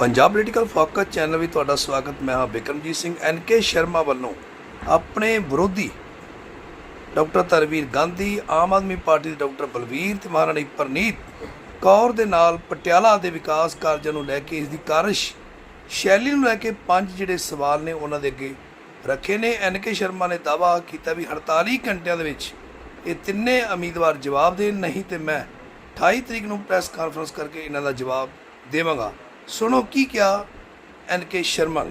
Punjab political focus channel ਵਿੱਚ ਤੁਹਾਡਾ ਸਵਾਗਤ। ਮੈਂ ਹਾਂ ਬਿਕਰਮਜੀਤ ਸਿੰਘ ਐਨਕੇ ਸ਼ਰਮਾ ਵੱਲੋਂ ਆਪਣੇ ਵਿਰੋਧੀ ਡਾਕਟਰ ਤਰਵੀਰ ਗਾਂਧੀ, ਆਮ ਆਦਮੀ ਪਾਰਟੀ ਦੇ ਡਾਕਟਰ ਬਲਵੀਰ ਤੇ ਮਹਾਰਾਣੀ ਪ੍ਰਨੀਤ ਕੌਰ ਦੇ ਨਾਲ ਪਟਿਆਲਾ ਦੇ ਵਿਕਾਸ ਕਾਰਜਾਂ ਨੂੰ ਲੈ ਕੇ ਇਸ ਦੀ ਕਾਰਜ ਸ਼ੈਲੀ ਨੂੰ ਲੈ ਕੇ ਪੰਜ ਜਿਹੜੇ ਸਵਾਲ ਨੇ ਉਹਨਾਂ ਦੇ ਅੱਗੇ ਰੱਖੇ ਨੇ। ਐਨਕੇ ਸ਼ਰਮਾ ਨੇ ਦਾਅਵਾ ਕੀਤਾ ਵੀ 48 ਘੰਟਿਆਂ ਦੇ ਵਿੱਚ ਇਹ ਤਿੰਨੇ ਉਮੀਦਵਾਰ ਜਵਾਬ ਦੇਣ, ਨਹੀਂ ਤੇ ਮੈਂ 28 ਤਰੀਕ ਨੂੰ ਪ੍ਰੈਸ ਕਾਨਫਰੰਸ ਕਰਕੇ ਇਹਨਾਂ ਦਾ ਜਵਾਬ ਦੇਵਾਂਗਾ। ਸੁਣੋ ਕੀ ਕਿਹਾ ਐਨ ਕੇ ਸ਼ਰਮਾ ਨੇ।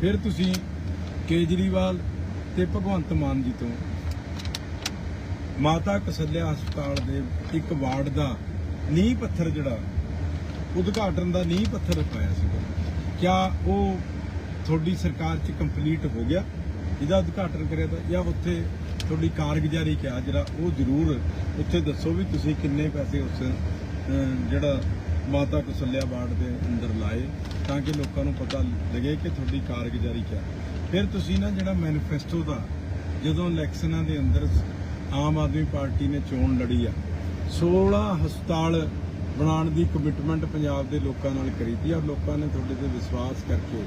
ਫਿਰ ਤੁਸੀਂ ਕੇਜਰੀਵਾਲ ਤੇ ਭਗਵੰਤ ਮਾਨ ਜੀ ਤੋਂ ਮਾਤਾ ਕਸਲਿਆ ਹਸਪਤਾਲ ਦੇ ਇੱਕ ਵਾਰਡ ਦਾ ਨੀਂਹ ਪੱਥਰ ਜਿਹੜਾ, ਉਦਘਾਟਨ ਦਾ ਨੀਂਹ ਪੱਥਰ ਪਾਇਆ ਸੀਗਾ ਕਿਆ ਉਹ ਤੁਹਾਡੀ ਸਰਕਾਰ 'ਚ ਕੰਪਲੀਟ ਹੋ ਗਿਆ? ਇਹਦਾ ਉਦਘਾਟਨ ਕਰਿਆ ਤਾਂ, ਜਾਂ ਉੱਥੇ ਤੁਹਾਡੀ ਕਾਰਗੁਜ਼ਾਰੀ ਕਿਆ, ਜਿਹੜਾ ਉਹ ਜ਼ਰੂਰ ਉੱਥੇ ਦੱਸੋ ਵੀ ਤੁਸੀਂ ਕਿੰਨੇ ਪੈਸੇ ਉਸ ਜਿਹੜਾ ਮਾਤਾ ਕਸਲਿਆ ਵਾਰਡ ਦੇ ਅੰਦਰ ਲਾਏ ਤਾਂ ਕਿ ਲੋਕਾਂ ਨੂੰ ਪਤਾ ਲੱਗੇ ਕਿ ਤੁਹਾਡੀ ਕਾਰਗੁਜ਼ਾਰੀ ਕਿਆ। ਫਿਰ ਤੁਸੀਂ ਨਾ ਜਿਹੜਾ ਮੈਨੀਫੈਸਟੋ ਦਾ ਜਦੋਂ ਇਲੈਕਸ਼ਨਾਂ ਦੇ ਅੰਦਰ ਆਮ ਆਦਮੀ ਪਾਰਟੀ ਨੇ ਚੋਣ ਲੜੀ ਆ 16 ਹਸਪਤਾਲ ਬਣਾਉਣ ਦੀ ਕਮਿਟਮੈਂਟ ਪੰਜਾਬ ਦੇ ਲੋਕਾਂ ਨਾਲ ਕਰੀ ਤੀ ਔਰ ਲੋਕਾਂ ਨੇ ਤੁਹਾਡੇ ਤੇ ਵਿਸ਼ਵਾਸ ਕਰਕੇ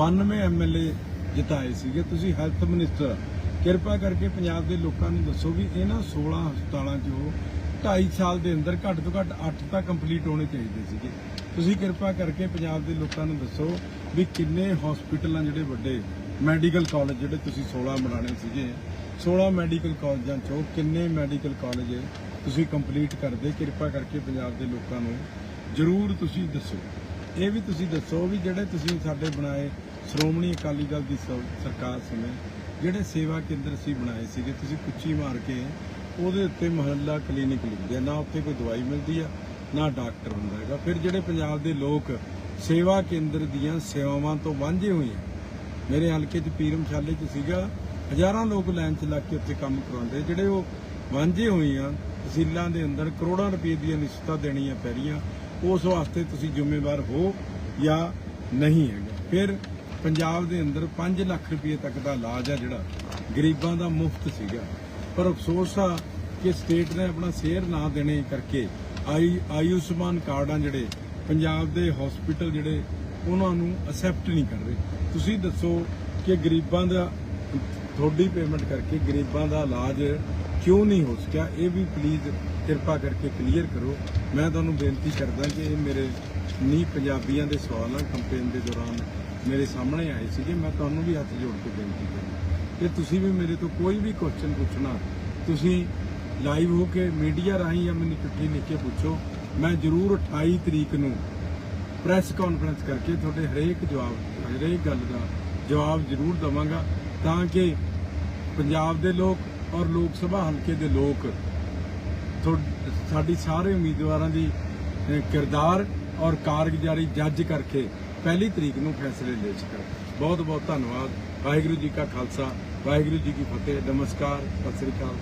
92 ਐਮਐਲਏ ਜਿਤਾਏ ਸੀਗੇ। ਤੁਸੀਂ ਹੈਲਥ ਮਿਨਿਸਟਰ ਕਿਰਪਾ ਕਰਕੇ ਪੰਜਾਬ ਦੇ ਲੋਕਾਂ ਨੂੰ ਦੱਸੋ ਵੀ ਇਹਨਾਂ 16 ਹਸਪਤਾਲਾਂ 'ਚੋਂ 2.5 ਸਾਲ ਦੇ ਅੰਦਰ ਘੱਟ ਤੋਂ ਘੱਟ 8 ਤਾਂ ਕੰਪਲੀਟ ਹੋਣੇ ਚਾਹੀਦੇ ਸੀਗੇ। ਤੁਸੀਂ ਕਿਰਪਾ ਕਰਕੇ ਪੰਜਾਬ ਦੇ ਲੋਕਾਂ ਨੂੰ ਦੱਸੋ ਵੀ ਕਿੰਨੇ ਹਸਪੀਟਲਾਂ ਜਿਹੜੇ ਵੱਡੇ ਮੈਡੀਕਲ ਕਾਲਜ ਜਿਹੜੇ ਤੁਸੀਂ 16 ਬਣਾਣੇ ਸੀਗੇ। 16 ਮੈਡੀਕਲ ਕਾਲਜਾਂ 'ਚੋਂ ਕਿੰਨੇ ਮੈਡੀਕਲ ਕਾਲਜ ਤੁਸੀਂ ਕੰਪਲੀਟ ਕਰਦੇ? ਕਿਰਪਾ ਕਰਕੇ ਪੰਜਾਬ ਦੇ ਲੋਕਾਂ ਨੂੰ ਜ਼ਰੂਰ ਤੁਸੀਂ ਦੱਸੋ। ਇਹ ਵੀ ਤੁਸੀਂ ਦੱਸੋ ਵੀ ਜਿਹੜੇ ਤੁਸੀਂ ਸਾਡੇ ਬਣਾਏ, ਸ਼੍ਰੋਮਣੀ ਅਕਾਲੀ ਦਲ ਦੀ ਸ- ਸਰਕਾਰ ਸਮੇਂ, ਜਿਹੜੇ ਸੇਵਾ ਕੇਂਦਰ ਸੀ ਬਣਾਏ ਸੀਗੇ, ਤੁਸੀਂ ਕੁੱਚੀ ਮਾਰ ਕੇ ਉਹਦੇ ਉੱਤੇ ਮੁਹੱਲਾ ਕਲੀਨਿਕ ਲਿਖਦੇ ਆ, ਨਾ ਉੱਥੇ ਕੋਈ ਦਵਾਈ ਮਿਲਦੀ ਆ, ਨਾ ਡਾਕਟਰ ਹੁੰਦਾ ਹੈਗਾ। ਫਿਰ ਜਿਹੜੇ ਪੰਜਾਬ ਦੇ ਲੋਕ ਸੇਵਾ ਕੇਂਦਰ ਦੀਆਂ ਸੇਵਾਵਾਂ ਤੋਂ ਵਾਂਝੇ ਹੋਏ ਆ, ਮੇਰੇ ਹਲਕੇ 'ਚ ਪੀਰਮਸ਼ਾਲੇ 'ਚ ਸੀਗਾ, ਹਜ਼ਾਰਾਂ ਲੋਕ ਲਾਈਨ 'ਚ ਲੱਗ ਕੇ ਉੱਥੇ ਕੰਮ ਕਰਾਉਂਦੇ ਜਿਹੜੇ ਉਹ ਵਾਂਝੇ ਹੋਏ ਆ, ਤਹਿਸੀਲਾਂ ਦੇ ਅੰਦਰ ਕਰੋੜਾਂ ਰੁਪਏ ਦੀਆਂ ਨਿਸ਼ਚਿਤਾਂ ਦੇਣੀਆਂ ਪੈ ਰਹੀਆਂ, ਉਸ ਵਾਸਤੇ ਤੁਸੀਂ ਜ਼ਿੰਮੇਵਾਰ ਹੋ ਜਾਂ ਨਹੀਂ ਹੈਗਾ। ਫਿਰ ਪੰਜਾਬ ਦੇ ਅੰਦਰ 5 ਲੱਖ ਰੁਪਏ ਤੱਕ ਦਾ ਇਲਾਜ ਆ ਜਿਹੜਾ, ਗਰੀਬਾਂ ਦਾ ਮੁਫਤ ਸੀਗਾ। ਪਰ ਅਫਸੋਸ ਆ ਕਿ ਸਟੇਟ ਨੇ ਆਪਣਾ ਸ਼ੇਅਰ ਨਾ ਦੇਣੇ ਕਰਕੇ ਆਈ ਆਯੁਸ਼ਮਾਨ ਕਾਰਡਾਂ ਜਿਹੜੇ ਪੰਜਾਬ ਦੇ ਹਸਪੀਟਲ ਜਿਹੜੇ, ਉਹਨਾਂ ਨੂੰ ਅਸੈਪਟ ਨਹੀਂ ਕਰ ਰਹੇ। ਤੁਸੀਂ ਦੱਸੋ ਕਿ ਗਰੀਬਾਂ ਦਾ, ਤੁਹਾਡੀ ਪੇਮੈਂਟ ਕਰਕੇ ਗਰੀਬਾਂ ਦਾ ਇਲਾਜ ਕਿਉਂ ਨਹੀਂ ਹੋ ਸਕਿਆ? ਇਹ ਵੀ ਪਲੀਜ਼ ਕਿਰਪਾ ਕਰਕੇ ਕਲੀਅਰ ਕਰੋ। ਮੈਂ ਤੁਹਾਨੂੰ ਬੇਨਤੀ ਕਰਦਾ ਕਿ ਇਹ ਮੇਰੇ ਨੀ ਪੰਜਾਬੀਆਂ ਦੇ ਸਵਾਲ ਆ ਕੰਪੇਨ ਦੇ ਦੌਰਾਨ ਮੇਰੇ ਸਾਹਮਣੇ ਆਏ ਸੀਗੇ। ਮੈਂ ਤੁਹਾਨੂੰ ਵੀ ਹੱਥ ਜੋੜ ਕੇ ਬੇਨਤੀ ਕਰਦਾ। ਕਿ ਤੁਸੀਂ ਵੀ ਮੇਰੇ ਤੋਂ ਕੋਈ ਵੀ ਕੁਐਸਚਨ ਪੁੱਛਣਾ, ਤੁਸੀਂ ਲਾਈਵ ਹੋ ਕੇ ਮੀਡੀਆ ਰਾਹੀਂ ਜਾਂ ਮੈਨੂੰ ਚਿੱਠੀ ਲਿਖ ਕੇ ਪੁੱਛੋ, ਮੈਂ ਜ਼ਰੂਰ 28 ਤਰੀਕ ਨੂੰ ਪ੍ਰੈਸ ਕਾਨਫਰੰਸ ਕਰਕੇ ਤੁਹਾਡੇ ਹਰੇਕ ਜਵਾਬ, ਹਰੇਕ ਗੱਲ ਦਾ ਜਵਾਬ ਜ਼ਰੂਰ ਦਵਾਂਗਾ, ਤਾਂ ਕਿ ਪੰਜਾਬ ਦੇ ਲੋਕ ਔਰ ਲੋਕ ਸਭਾ ਹਲਕੇ ਦੇ ਲੋਕ ਤੁਹਾ- ਸਾਡੀ ਸਾਰੇ ਉਮੀਦਵਾਰਾਂ ਦੀ ਕਿਰਦਾਰ ਔਰ ਕਾਰਗੁਜ਼ਾਰੀ ਜੱਜ ਕਰਕੇ ਪਹਿਲੀ ਤਰੀਕ ਨੂੰ ਫੈਸਲੇ ਲੈ ਸਕਣ ਬਹੁਤ ਬਹੁਤ ਧੰਨਵਾਦ। ਵਾਹਿਗੁਰੂ ਜੀ ਕਾ ਖਾਲਸਾ, ਵਾਹਿਗੁਰੂ ਜੀ ਕੀ ਫਤਿਹ। ਨਮਸਕਾਰ। ਸਤਿ ਸ੍ਰੀ ਅਕਾਲ।